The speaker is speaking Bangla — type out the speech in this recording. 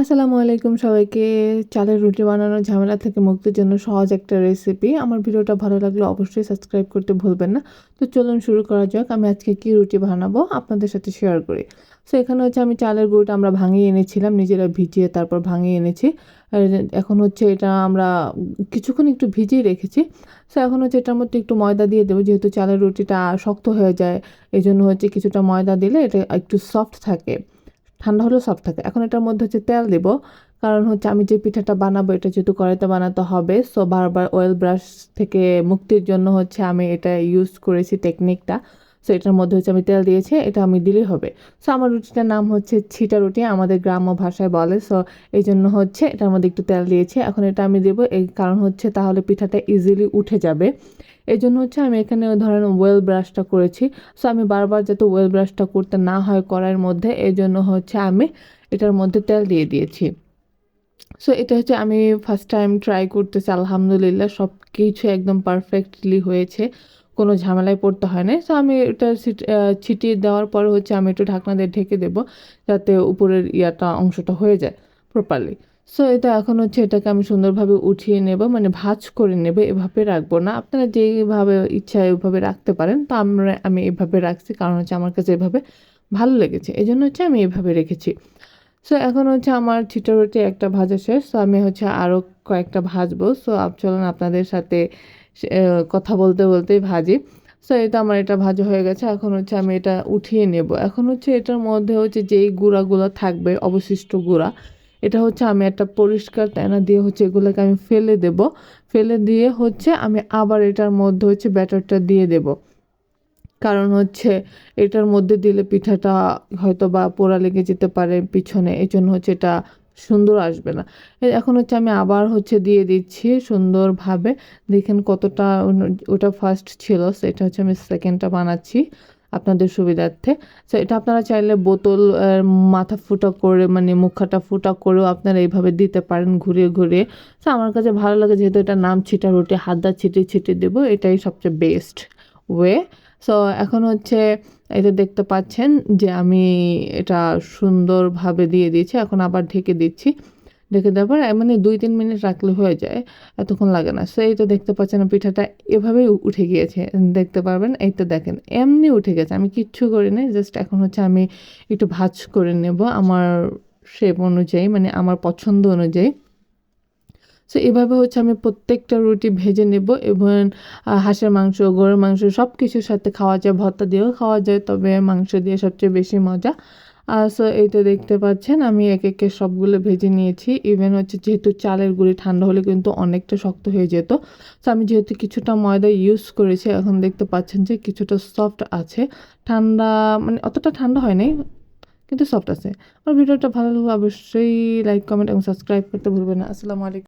আসসালামু আলাইকুম সবাইকে। চালের রুটি বানানোর ঝামেলা থেকে মুক্তির জন্য সহজ একটা রেসিপি আমার ভিডিওটা ভালো লাগলে অবশ্যই সাবস্ক্রাইব করতে ভুলবেন না। তো চলুন শুরু করা যাক, আমি আজকে কি রুটি বানাবো আপনাদের সাথে শেয়ার করি। সো এখানে হচ্ছে আমি চালের গুঁড়োটা আমরা ভাঙিয়ে এনেছিলাম, নিজেরা ভিজিয়ে তারপর ভাঙিয়ে এনেছি। আর এখন হচ্ছে এটা আমরা কিছুক্ষণ একটু ভিজিয়ে রেখেছি। সো এখন হচ্ছে এটার মধ্যে একটু ময়দা দিয়ে দেবো, যেহেতু চালের রুটিটা শক্ত হয়ে যায় এই জন্য হচ্ছে কিছুটা ময়দা দিলে এটা একটু সফট থাকে। ঠান্ডা হলেও সফট থাকে। এখন এটার মধ্যে হচ্ছে তেল দেব, কারণ হচ্ছে আমি যে পিঠাটা বানাবো এটা যেহেতু কড়াইতে বানাতে হবে সো বারবার অয়েল ব্রাশ থেকে মুক্তির জন্য হচ্ছে আমি এটা ইউজ করেছি টেকনিকটা সো এটার মধ্যে হচ্ছে আমি তেল দিয়েছি, এটা আমি দিলেই হবে। সো আমার রুটিটার নাম হচ্ছে ছিটা রুটি, আমাদের গ্রাম্য ভাষায় বলে। সো এই জন্য হচ্ছে এটার মধ্যে একটু তেল দিয়েছি। এখন এটা আমি দেবো এই কারণ হচ্ছে তাহলে পিঠাটা ইজিলি উঠে যাবে। এই জন্য হচ্ছে আমি এখানে ধরেন ওয়েল ব্রাশটা করেছি। সো আমি বারবার যাতে ওয়েল ব্রাশটা করতে না হয় কড়াইয়ের মধ্যে, এই জন্য হচ্ছে আমি এটার মধ্যে তেল দিয়ে দিয়েছি। সো এটা হচ্ছে আমি ফার্স্ট টাইম ট্রাই করতেছি, আলহামদুলিল্লাহ সব কিছু একদম পারফেক্টলি হয়েছে। কোনো ঝামেলায় পড়তে হয় না। সো আমি এটা ছিটিয়ে দেওয়ার পর হচ্ছে আমি একটু ঢাকনা দিয়ে ঢেকে দেবো যাতে উপরের ইয়াটা অংশটা হয়ে যায় প্রপারলি সো এটা এখন হচ্ছে এটাকে আমি সুন্দরভাবে উঠিয়ে নেব মানে ভাজ করে নেব, এভাবে রাখব না। আপনারা যেইভাবে ইচ্ছা এভাবে রাখতে পারেন, তো আমরা, আমি এভাবে রাখছি কারণ হচ্ছে আমার কাছে এভাবে ভালো লেগেছে। এই জন্য হচ্ছে আমি এভাবে রেখেছি। সো এখন হচ্ছে আমার ছিটা রুটি একটা ভাজা শেষ। সো আমি হচ্ছে আরও কয়েকটা ভাজবো। সো চলুন আপনাদের সাথে কথা বলতে বলতেই ভাজি। সো এটা আমার, এটা ভাজা হয়ে গেছে। এখন হচ্ছে আমি এটা উঠিয়ে নেব। এখন হচ্ছে এটার মধ্যে হচ্ছে যেই গুঁড়াগুলো থাকবে, অবশিষ্ট গুঁড়া, এটা হচ্ছে আমি একটা পরিষ্কার তেনা দিয়ে হচ্ছে এগুলোকে আমি ফেলে দেব। ফেলে দিয়ে হচ্ছে আমি আবার এটার মধ্যে হচ্ছে ব্যাটারটা দিয়ে দেব। কারণ হচ্ছে এটার মধ্যে দিলে পিঠাটা হয়তো বা পোড়া লেগে যেতে পারে পিছনে। এই জন্য হচ্ছে এটা সুন্দর আসবে না। এখন হচ্ছে আমি আবার হচ্ছে দিয়ে দিচ্ছি সুন্দরভাবে। দেখেন কতটা ওটা ফার্স্ট ছিল সেটা হচ্ছে আমি সেকেন্ডটা বানাচ্ছি আপনাদের সুবিধার্থে। সো এটা আপনারা চাইলে বোতল মাথা ফুটা করে মানে মুখাটা ফুটা করেও আপনারা এইভাবে দিতে পারেন ঘুরিয়ে ঘুরিয়ে। সো আমার কাছে ভালো লাগে যেহেতু এটা নাম ছিটা রুটি হাতদা ছিটিয়ে ছিটিয়ে দেবো, এটাই সবচেয়ে বেস্ট ওয়ে সো এখন হচ্ছে এটা দেখতে পাচ্ছেন যে আমি এটা সুন্দরভাবে দিয়ে দিয়েছি, এখন আবার ঢেকে দিচ্ছি। ঢেকে দেওয়ার পর মানে দুই, তিন মিনিট রাখলে হয়ে যায়, এতক্ষণ লাগে না। সো এইটা দেখতে পাচ্ছেন পিঠাটা এভাবেই উঠে গিয়েছে, দেখতে পারবেন? এই তো দেখেন, এমনি উঠে গেছে। আমি কিচ্ছু করি নাই জাস্ট এখন হচ্ছে আমি একটু ভাজ করে নেব আমার শেপ অনুযায়ী মানে আমার পছন্দ অনুযায়ী। সো এভাবে হচ্ছে আমি প্রত্যেকটা রুটি ভেজে নেব এবং হাঁসের মাংস, গরুর মাংস সব কিছুর সাথে খাওয়া যায়, ভর্তা দিয়েও খাওয়া যায়, তবে মাংস দিয়ে সবচেয়ে বেশি মজা। সো এইটা দেখতে পাচ্ছেন, আমি এক একে সবগুলো ভেজে নিয়েছি। ইভেন হচ্ছে যেহেতু চালের গুঁড়ি ঠান্ডা হলে কিন্তু অনেকটা শক্ত হয়ে যেত। সো আমি যেহেতু কিছুটা ময়দা ইউজ করেছি, এখন দেখতে পাচ্ছেন যে কিছুটা সফট আছে। ঠান্ডা মানে অতটা ঠান্ডা হয় নাই, কিন্তু সফট আছে। আমার ভিডিওটা ভালো লাগলে অবশ্যই লাইক কমেন্ট এবং সাবস্ক্রাইব করতে ভুলবেন না। আসসালামু আলাইকুম।